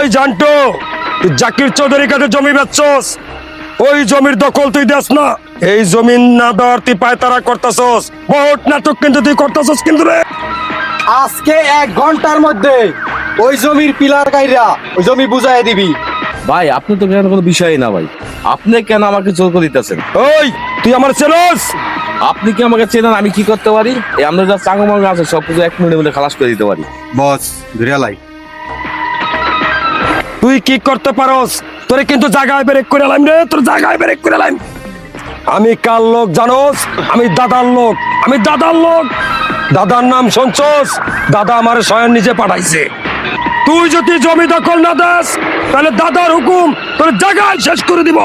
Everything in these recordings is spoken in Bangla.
ওই তুই জাকির চৌধুরীর কাছে জমি বেচছস? ওই জমির দখল তুই দেস না। এই জমিন না দেওয়ার তুই পায়তারা করতেছস। বহুত নাটক কিন্তু তুই করতেছস কিন্তু রে। আজকে এক ঘণ্টার মধ্যে ওই জমির পিলার গাইরা ওই জমি বুঝাই দিবি। ভাই আপনি তো কেন কোনো বিষয়ই না ভাই। আপনি কেন আমাকে জোর করে দিতেছেন? ওই তুই আমার চেনস? আপনি কি আমাকে চেনেন? আমি কি করতে পারি? এই আমরা যা চাঙ্গা মাঙ্গা আছে সব কিছু এক মিনিটের মধ্যে খালাস করে দিতে পারি। বস ধরিয়ালাই তুই কি করতে পারস? তোরে কিন্তু জায়গায় ব্রেক করে লাইম রে, তোর জায়গায় ব্রেক করে লাইম আমি কার লোক জানোস? আমি দাদার লোক। আমি দাদার লোক। দাদার নাম শুনছস? দাদা আমার স্বয়ং নিজে পাঠাইছে। তুই যদি জমি দখল না দাস, তাহলে দাদার হুকুম তোর জায়গায় শেষ করে দিব।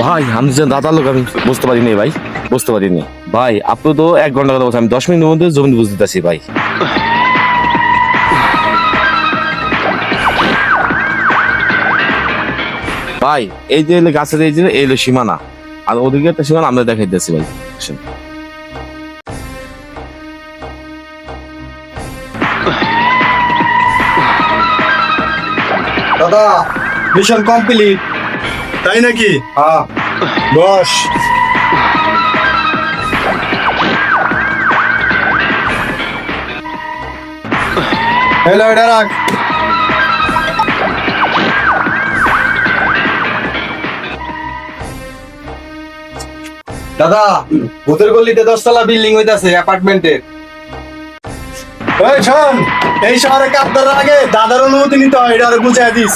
ভাই, আমি যে দাদার লোক, আমি বুঝতে পারিনি ভাই। বুঝতে পারিনি। ভাই, আপনি তো এক ঘণ্টা কথা বলছেন, আমি দশ মিনিটের মধ্যে জমি বুঝতে দিতেছি ভাই। ভাই এই যে গাছের এই যে এই হলো সীমানা। আর ওদিকে একটা সীমানা আমরা দেখাইতেছি ভাই। দাদা মিশন কমপ্লিট। তাই নাকি? হ্যাঁ। বস। হ্যালো এটা রাখ। দাদা, ভূতের গল্লিতে দশতলা বিল্ডিং হইতাছে, অ্যাপার্টমেন্টের। এই শোন, এই শহরে কাপ ধরার আগে দাদার অনুমতি নিতে হয়, এটা আর বুঝাই দিস।